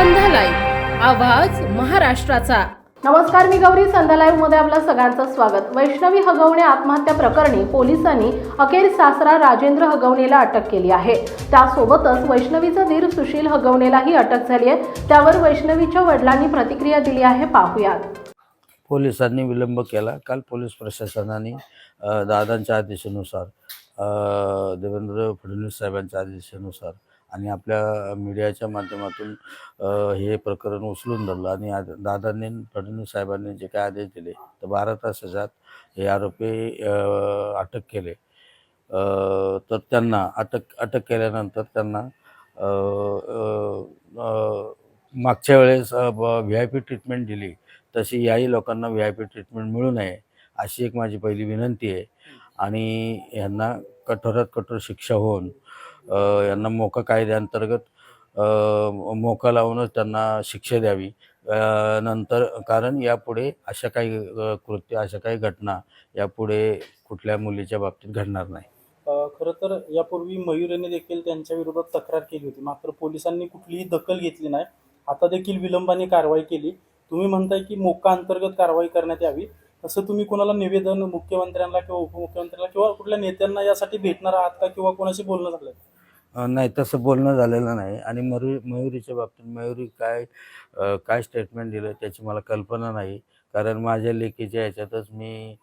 आवाज महाराष्ट्राचा. नमस्कार मी गौरी संध्या लाईव्हमध्ये आपलं सगळ्यांचं स्वागत. वैष्णवी हगवणे आत्महत्या प्रकरणी पोलिसांनी अखेर सासरा राजेंद्र हगवणेला अटक केली आहे. त्यासोबतच वैष्णवीचा धीर सुशील हगवणेलाही अटक झाली आहे. त्यावर वैष्णवीच्या वडिलांनी प्रतिक्रिया दिली आहे. पाहुयात. पोलिसांनी विलंब केला. काल पोलीस प्रशासनाने दादांच्या आदेशानुसार देवेंद्र फडणवीस साहेबांच्या आदेशानुसार आणि आपल्या मीडियाच्या माध्यमातून हे प्रकरण उचलून धरलं. आणि आज दादांनी फडणवीस साहेबांनी जे काय आदेश दिले तर बारा तासाच्यात हे आरोपी अटक केले. तर त्यांना अटक अटक केल्यानंतर त्यांना मागच्या वेळेस व्ही आय पी ट्रीटमेंट दिली. तशी याही लोकांना व्ही आय पी ट्रीटमेंट मिळू नये अशी एक माझी पहिली विनंती आहे. आणि यांना कठोरात कठोर शिक्षा होऊन यांना मोका कायद्याअंतर्गत मोका लावूनच त्यांना शिक्षा द्यावी. नंतर कारण यापुढे अशा काही कृत्य अशा काही घटना यापुढे कुठल्या मुलीच्या बाबतीत घडणार नाही. खरं तर यापूर्वी मयूर यांनी देखील त्यांच्या विरोधात तक्रार केली होती. मात्र पोलिसांनी कुठलीही दखल घेतली नाही. आता देखील विलंबाने कारवाई केली. तुम्ही म्हणताय की मोका अंतर्गत कारवाई करण्यात यावी. तसं तुम्ही कोणाला निवेदन मुख्यमंत्र्यांना किंवा उपमुख्यमंत्र्यांना किंवा कुठल्या नेत्यांना यासाठी भेटणार आहात का किंवा कोणाशी बोलणं झालं नाही तसं बोलणं झालेलं नाही. आणि मरु मयुरीच्या बाबतीत मयुरी काय काय स्टेटमेंट दिलं त्याची मला कल्पना नाही. कारण माझ्या लेखीच्या ह्याच्यातच मी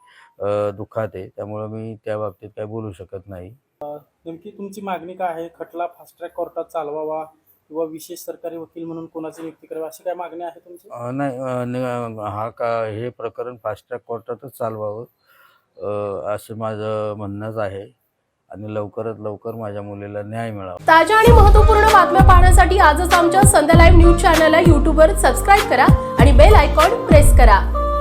दुःखात आहे. त्यामुळं मी त्या बाबतीत काय बोलू शकत नाही. नेमकी तुमची मागणी काय आहे? खटला फास्ट ट्रॅक कोर्टात चालवावा किंवा विशेष सरकारी वकील म्हणून कोणाची नियुक्ती करावी? अशी काय मागणी आहे तुमची? नाही हा का हे प्रकरण फास्ट ट्रॅक कोर्टातच चालवावं असं माझं म्हणणंच आहे. आणि लवकरात लवकर माझ्या मुलीला न्याय मिळावा. ताज्या आणि महत्त्वपूर्ण बातम्या पाहण्यासाठी आजच आमच्या संध्या लाईव्ह न्यूज चॅनलला यूट्यूबवर सबस्क्राईब करा आणि बेल आयकॉन प्रेस करा.